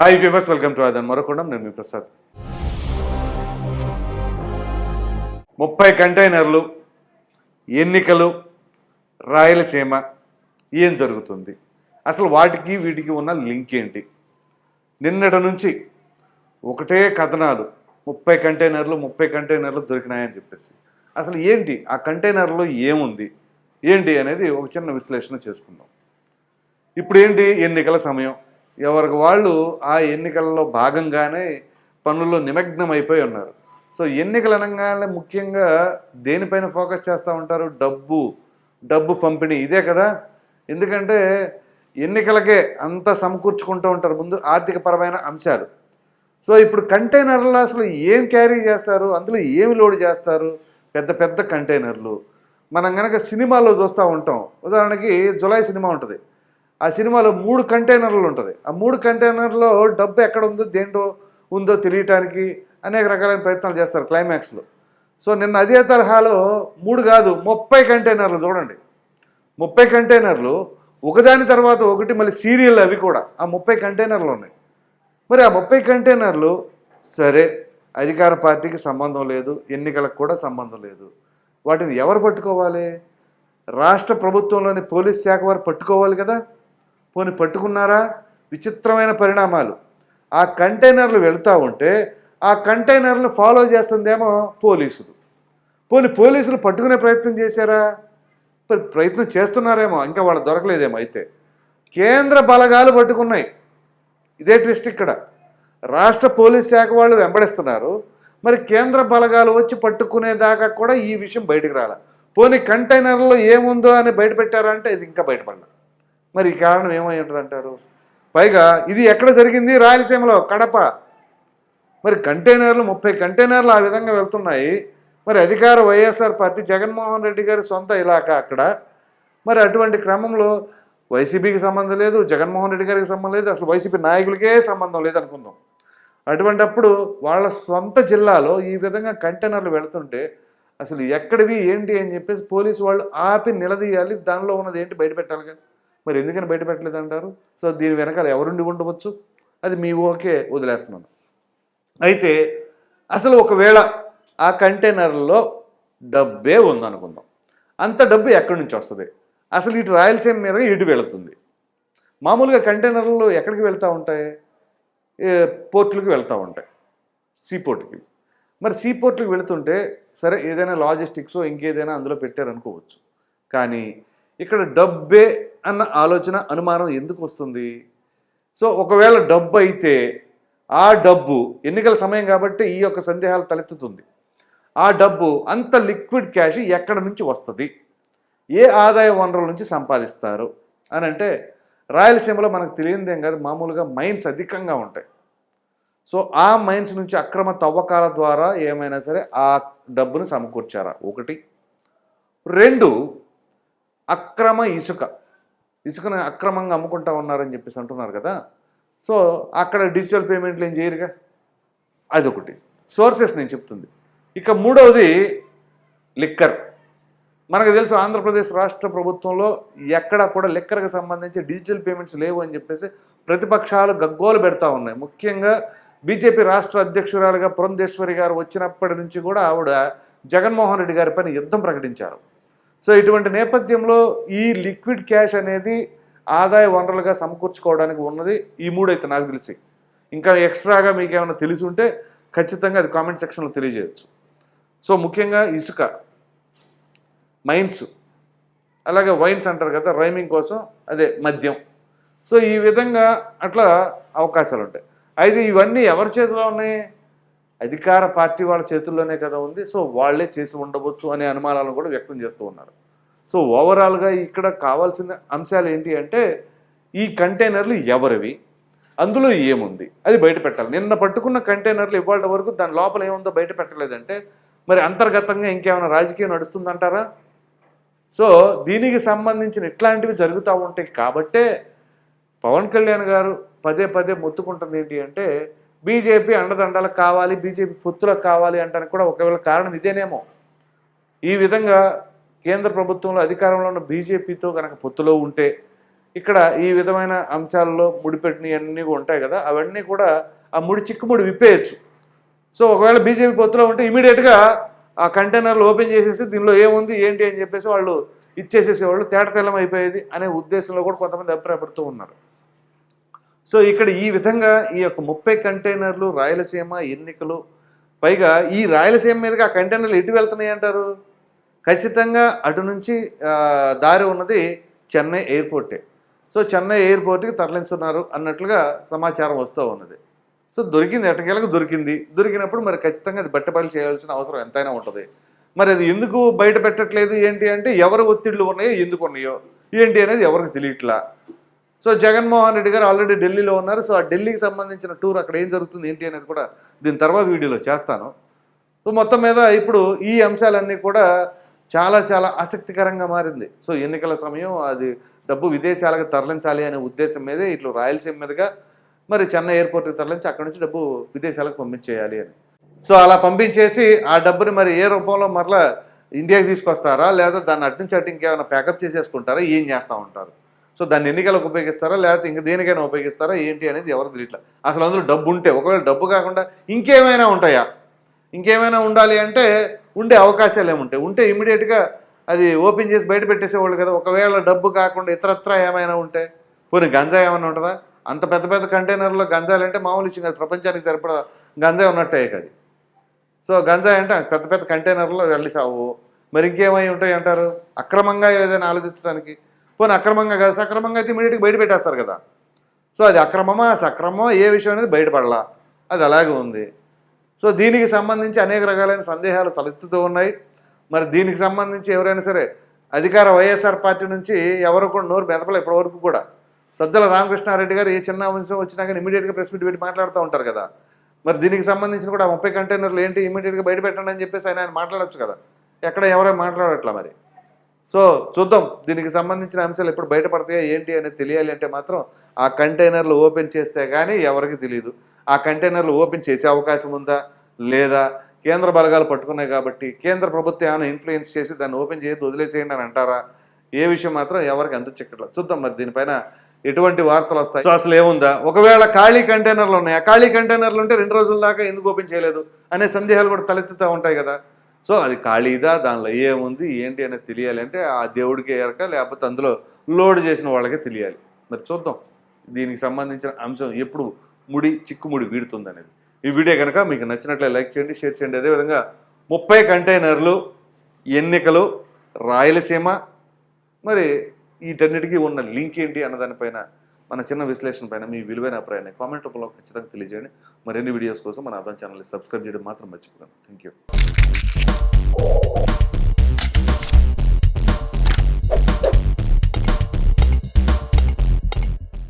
Hi viewers welcome to అదన్ మరొకడం నేను మీ ప్రసాద్ ముప్పై కంటైనర్లు ఎన్నికలు రాయలసీమ ఏం జరుగుతుంది? అసలు వాటికి వీటికి ఉన్న లింక్ ఏంటి? నిన్నటి నుంచి ఒకటే కథనాలు. ముప్పై కంటైనర్లు ముప్పై కంటైనర్లు దొరికినాయని చెప్పేసి. అసలు ఏంటి? ఆ కంటైనర్లో ఏముంది? ఏంటి అనేది ఒక చిన్న విశ్లేషణ చేసుకుందాం. ఇప్పుడు ఏంటి ఎన్నికల సమయం. ఎవరికి వాళ్ళు ఆ ఎన్నికలలో భాగంగానే పనుల్లో నిమగ్నమైపోయి ఉన్నారు. సో ఎన్నికలు అనగానే ముఖ్యంగా దేనిపైన ఫోకస్ చేస్తూ ఉంటారు? డబ్బు. డబ్బు పంపిణీ. ఇదే కదా? ఎందుకంటే ఎన్నికలకే అంతా సమకూర్చుకుంటూ ఉంటారు ముందు ఆర్థికపరమైన అంశాలు. సో ఇప్పుడు కంటైనర్లు అసలు ఏం క్యారీ చేస్తారు? అందులో ఏమి లోడ్ చేస్తారు? పెద్ద పెద్ద కంటైనర్లు. మనం కనుక సినిమాలో చూస్తూ ఉంటాం. ఉదాహరణకి జులై సినిమా ఉంటుంది. ఆ సినిమాలో మూడు కంటైనర్లు ఉంటుంది. ఆ మూడు కంటైనర్లో డబ్బు ఎక్కడ ఉందో దేంట్లో ఉందో తెలియటానికి అనేక రకాలైన ప్రయత్నాలు చేస్తారు క్లైమాక్స్లో. సో నిన్న అదే తరహాలో మూడు కాదు ముప్పై కంటైనర్లు చూడండి. ముప్పై కంటైనర్లు ఒకదాని తర్వాత ఒకటి మళ్ళీ సీరియల్ అవి కూడా ఆ ముప్పై కంటైనర్లు ఉన్నాయి. మరి ఆ ముప్పై కంటైనర్లు సరే అధికార పార్టీకి సంబంధం లేదు ఎన్నికలకు కూడా సంబంధం లేదు. వాటిని ఎవరు పట్టుకోవాలి? రాష్ట్ర ప్రభుత్వంలోని పోలీస్ శాఖ వారు పట్టుకోవాలి కదా? పోనీ పట్టుకున్నారా? విచిత్రమైన పరిణామాలు. ఆ కంటైనర్లు వెళ్తూ ఉంటే ఆ కంటైనర్లు ఫాలో చేస్తుందేమో పోలీసులు. పోనీ పోలీసులు పట్టుకునే ప్రయత్నం చేశారా? మరి ప్రయత్నం చేస్తున్నారేమో ఇంకా వాళ్ళు దొరకలేదేమో అయితే. కేంద్ర బలగాలు పట్టుకున్నాయి. ఇదే ట్విస్ట్ ఇక్కడ. రాష్ట్ర పోలీస్ శాఖ వాళ్ళు వెంబడిస్తున్నారు. మరి కేంద్ర బలగాలు వచ్చి పట్టుకునేదాకా కూడా ఈ విషయం బయటకు రాల. పోనీ కంటైనర్లో ఏముందో అని బయట పెట్టారంటే ఇది ఇంకా బయటపడలా. మరి ఈ కారణం ఏమై ఉంటుందంటారు పైగా ఇది ఎక్కడ జరిగింది? రాయలసీమలో కడప. మరి కంటైనర్లు ముప్పై కంటైనర్లు ఆ విధంగా వెళ్తున్నాయి. మరి అధికార వైఎస్ఆర్ పార్టీ జగన్మోహన్ రెడ్డి గారి సొంత ఇలాకా అక్కడ. మరి అటువంటి క్రమంలో వైసీపీకి సంబంధం లేదు జగన్మోహన్ రెడ్డి గారికి సంబంధం లేదు అసలు వైసీపీ నాయకులకే సంబంధం లేదు అనుకుందాం అటువంటప్పుడు వాళ్ళ సొంత జిల్లాలో ఈ విధంగా కంటైనర్లు వెళుతుంటే అసలు ఎక్కడివి ఏంటి అని చెప్పేసి పోలీసు వాళ్ళు ఆపి నిలదీయాలి దానిలో ఉన్నది ఏంటి బయట కదా మరి ఎందుకని బయట పెట్టలేదు అంటారు సో దీని వెనకాల ఎవరుండి ఉండవచ్చు? అది మీ ఓకే వదిలేస్తున్నాను. అయితే అసలు ఒకవేళ ఆ కంటైనర్లో డబ్బే ఉందనుకుందాం. అంత డబ్బు ఎక్కడి నుంచి వస్తుంది? అసలు ఇటు రాయలసీమ మీదగా ఇటు వెళుతుంది. మామూలుగా కంటైనర్లు ఎక్కడికి వెళ్తూ ఉంటాయి? పోర్టులకు వెళ్తూ ఉంటాయి. సీపోర్ట్కి. మరి సీపోర్ట్లకు వెళుతుంటే సరే ఏదైనా లాజిస్టిక్స్ ఇంకేదైనా అందులో పెట్టారనుకోవచ్చు. కానీ ఇక్కడ డబ్బే అన్న ఆలోచన అనుమానం ఎందుకు వస్తుంది? సో ఒకవేళ డబ్బు అయితే ఆ డబ్బు ఎన్నికల సమయం కాబట్టి ఈ యొక్క సందేహాలు తలెత్తుతుంది. ఆ డబ్బు అంత లిక్విడ్ క్యాష్ ఎక్కడ నుంచి వస్తుంది? ఏ ఆదాయ వనరుల నుంచి సంపాదిస్తారు? అని అంటే రాయలసీమలో మనకు తెలియనిదేం కాదు మామూలుగా మైన్స్ అధికంగా ఉంటాయి. సో ఆ మైన్స్ నుంచి అక్రమ తవ్వకాల ద్వారా ఏమైనా సరే ఆ డబ్బును సమకూర్చారా? ఒకటి. రెండు అక్రమ ఇసుక. ఇసుకను అక్రమంగా అమ్ముకుంటా ఉన్నారని చెప్పేసి అంటున్నారు కదా. సో అక్కడ డిజిటల్ పేమెంట్లు ఏం చేయరుగా? అదొకటి. సోర్సెస్ నేను చెప్తుంది. ఇక మూడవది లిక్కర్. మనకు తెలుసు ఆంధ్రప్రదేశ్ రాష్ట్ర ప్రభుత్వంలో ఎక్కడ కూడా లిక్కర్కి సంబంధించి డిజిటల్ పేమెంట్స్ లేవు అని చెప్పేసి ప్రతిపక్షాలు గగ్గోలు పెడతా ఉన్నాయి. ముఖ్యంగా బీజేపీ రాష్ట్ర అధ్యక్షురాలుగా పురంధేశ్వరి గారు వచ్చినప్పటి నుంచి కూడా ఆవిడ జగన్మోహన్ రెడ్డి గారి పైన యుద్ధం ప్రకటించారు. సో ఇటువంటి నేపథ్యంలో ఈ లిక్విడ్ క్యాష్ అనేది ఆదాయ వనరులుగా సమకూర్చుకోవడానికి ఉన్నది. ఈ మూడైతే నాకు తెలిసి. ఇంకా ఎక్స్ట్రాగా మీకు ఏమైనా తెలిసి ఉంటే ఖచ్చితంగా అది కామెంట్ సెక్షన్లో తెలియజేయచ్చు. సో ముఖ్యంగా ఇసుక మైన్స్ అలాగే వైన్స్ అంటారు కదా రైమింగ్ కోసం అదే మద్యం. సో ఈ విధంగా అట్లా అవకాశాలు ఉంటాయి అయితే ఇవన్నీ ఎవరి చేతిలో ఉన్నాయి? అధికార పార్టీ వాళ్ళ చేతుల్లోనే కదా ఉంది. సో వాళ్ళే చేసి ఉండవచ్చు అనే అనుమానాలను కూడా వ్యక్తం చేస్తూ ఉన్నారు. సో ఓవరాల్గా ఇక్కడ కావాల్సిన అంశాలు ఏంటి అంటే ఈ కంటైనర్లు ఎవరివి? అందులో ఏముంది? అది బయట పెట్టాలి. నిన్న పట్టుకున్న కంటైనర్లు ఇవాళ వరకు దాని లోపల ఏముందో బయట పెట్టలేదంటే మరి అంతర్గతంగా ఇంకేమైనా రాజకీయం నడుస్తుందంటారా? సో దీనికి సంబంధించిన ఇట్లాంటివి జరుగుతూ ఉంటాయి కాబట్టే పవన్ కళ్యాణ్ గారు పదే పదే మొత్తుకుంటుంది ఏంటి అంటే బీజేపీ అండదండలకు కావాలి బీజేపీ పొత్తులకు కావాలి అంటానికి కూడా ఒకవేళ కారణం ఇదేనేమో. ఈ విధంగా కేంద్ర ప్రభుత్వంలో అధికారంలో ఉన్న బీజేపీతో కనుక పొత్తులో ఉంటే ఇక్కడ ఈ విధమైన అంశాల్లో ముడిపెట్టినవన్నీ ఉంటాయి కదా అవన్నీ కూడా ఆ ముడి చిక్కుముడి విప్పేయచ్చు. సో ఒకవేళ బీజేపీ పొత్తులో ఉంటే ఇమీడియట్గా ఆ కంటైనర్లు ఓపెన్ చేసేసి దీనిలో ఏముంది ఏంటి అని చెప్పేసి వాళ్ళు ఇచ్చేసేసేవాళ్ళు తేటతెల్లం అయిపోయేది అనే ఉద్దేశంలో కూడా కొంతమంది అభిప్రాయపడుతూ ఉన్నారు. సో ఇక్కడ ఈ విధంగా ఈ యొక్క ముప్పై కంటైనర్లు రాయలసీమ ఎన్నికలు పైగా ఈ రాయలసీమ మీదుగా ఆ కంటైనర్లు ఎటు వెళ్తున్నాయి అంటారు? ఖచ్చితంగా అటు నుంచి దారి ఉన్నది చెన్నై ఎయిర్పోర్టే. సో చెన్నై ఎయిర్పోర్ట్కి తరలించున్నారు అన్నట్లుగా సమాచారం వస్తూ ఉన్నది. సో దొరికింది ఎటకేలకు దొరికింది? దొరికినప్పుడు మరి ఖచ్చితంగా అది బట్టబయలు చేయాల్సిన అవసరం ఎంతైనా ఉంటుంది. మరి అది ఎందుకు బయట పెట్టట్లేదు ఏంటి అంటే ఎవరు ఒత్తిళ్ళు ఉన్నాయో ఎందుకు ఉన్నాయో ఏంటి అనేది ఎవరికి తెలియట్లా. సో జగన్మోహన్ రెడ్డి గారు ఆల్రెడీ ఢిల్లీలో ఉన్నారు. సో ఆ ఢిల్లీకి సంబంధించిన టూర్ అక్కడ ఏం జరుగుతుంది ఏంటి అనేది కూడా దీని తర్వాత వీడియోలో చేస్తాను. సో మొత్తం మీద ఇప్పుడు ఈ అంశాలన్నీ కూడా చాలా చాలా ఆసక్తికరంగా మారింది. సో ఎన్నికల సమయం అది డబ్బు విదేశాలకు తరలించాలి అనే ఉద్దేశం మీదే ఇట్లు రాయలసీమ మీదుగా మరి చెన్నై ఎయిర్పోర్ట్కి తరలించి అక్కడి నుంచి డబ్బు విదేశాలకు పంపించేయాలి అని. సో అలా పంపించేసి ఆ డబ్బుని మరి ఏ రూపంలో మరలా ఇండియాకి తీసుకొస్తారా? లేదా దాన్ని అటు నుంచి అటు ఇంకేమైనా ప్యాకప్ చేసేసుకుంటారా? ఏం చేస్తూ ఉంటారు? సో దాన్ని ఎన్నికలకు ఉపయోగిస్తారా? లేకపోతే ఇంక దేనికైనా ఉపయోగిస్తారా? ఏంటి అనేది ఎవరు తెలియట్లా. అసలు అందులో డబ్బు ఉంటే ఒకవేళ డబ్బు కాకుండా ఇంకేమైనా ఉంటాయా? ఇంకేమైనా ఉండాలి అంటే ఉండే అవకాశాలు ఏముంటాయి? ఉంటే ఇమీడియట్గా అది ఓపెన్ చేసి బయట పెట్టేసేవాళ్ళు కదా. ఒకవేళ డబ్బు కాకుండా ఇతరత్ర ఏమైనా ఉంటే. పోనీ గంజా ఏమైనా ఉంటుందా? అంత పెద్ద పెద్ద కంటైనర్లో గంజాలు అంటే మామూలు ఇచ్చింది ప్రపంచానికి సరిపడా గంజా ఉన్నట్టే అది. సో గంజాయి అంటే పెద్ద పెద్ద కంటైనర్లో వెళ్ళి సావు మరి ఇంకేమై ఉంటాయి అంటారు? అక్రమంగా ఏదైనా ఆలోచించడానికి? పోనీ అక్రమంగా కదా సక్రమంగా అయితే ఇమీడియట్గా బయట పెట్టేస్తారు కదా. సో అది అక్రమమా సక్రమమా ఏ విషయం అనేది బయటపడలా. అది అలాగే ఉంది. సో దీనికి సంబంధించి అనేక రకాలైన సందేహాలు తలెత్తుతూ ఉన్నాయి. మరి దీనికి సంబంధించి ఎవరైనా సరే అధికార వైఎస్ఆర్ పార్టీ నుంచి ఎవరు కూడా నోరు మెదపలే ఇప్పటి వరకు కూడా. సజ్జల రామకృష్ణారెడ్డి గారు ఏ చిన్న అంశం వచ్చినా కానీ ఇమీడియట్గా ప్రెస్ మీట్ పెట్టి మాట్లాడుతూ ఉంటారు కదా. మరి దీనికి సంబంధించిన కూడా ఆ ముప్పై కంటైనర్లు ఏంటి? ఇమీడియట్గా బయట పెట్టండి అని చెప్పేసి ఆయన ఆయన మాట్లాడొచ్చు కదా. ఎక్కడ ఎవరైనా మాట్లాడట్లా మరి? సో చూద్దాం. దీనికి సంబంధించిన అంశాలు ఎప్పుడు బయటపడతాయో ఏంటి అనేది తెలియాలి అంటే మాత్రం ఆ కంటైనర్లు ఓపెన్ చేస్తే కానీ ఎవరికి తెలియదు ఆ కంటైనర్లు ఓపెన్ చేసే అవకాశం ఉందా? లేదా? కేంద్ర బలగాలు పట్టుకున్నాయి కాబట్టి కేంద్ర ప్రభుత్వం ఏమైనా ఇన్ఫ్లుయెన్స్ చేసి దాన్ని ఓపెన్ చేసి వదిలేసేయండి అని అంటారా? ఏ విషయం మాత్రం ఎవరికి అంత చిక్కట్లో చూద్దాం మరి దీనిపైన ఎటువంటి వార్తలు వస్తాయి. సో అసలు ఏముందా? ఒకవేళ ఖాళీ కంటైనర్లు ఉన్నాయి? ఆ ఖాళీ కంటైనర్లు ఉంటే రెండు రోజుల దాకా ఎందుకు ఓపెన్ చేయలేదు? అనే సందేహాలు కూడా తలెత్తుతూ ఉంటాయి కదా. సో అది ఖాళీదా? దానిలో ఏముంది? ఏంటి అనేది తెలియాలి అంటే ఆ దేవుడికి ఎరక లేకపోతే అందులో లోడ్ చేసిన వాళ్ళకే తెలియాలి. మరి చూద్దాం. దీనికి సంబంధించిన అంశం ఎప్పుడు ముడి చిక్కుముడి వీడుతుంది అనేది. ఈ వీడియో కనుక మీకు నచ్చినట్లే లైక్ చేయండి షేర్ చేయండి. అదేవిధంగా ముప్పై కంటైనర్లు ఎన్నికలు రాయలసీమ మరి వీటన్నిటికీ ఉన్న లింక్ ఏంటి అన్న దానిపైన మన చిన్న విశ్లేషణ పైన మీ విలువైన అభిప్రాయాన్ని కామెంట్ రూపంలో ఖచ్చితంగా తెలియజేయండి. మరిన్ని వీడియోస్ కోసం మన అదం ఛానల్ని సబ్స్క్రైబ్ చేయడం మాత్రం మర్చిపోకండి. Thank you Oh.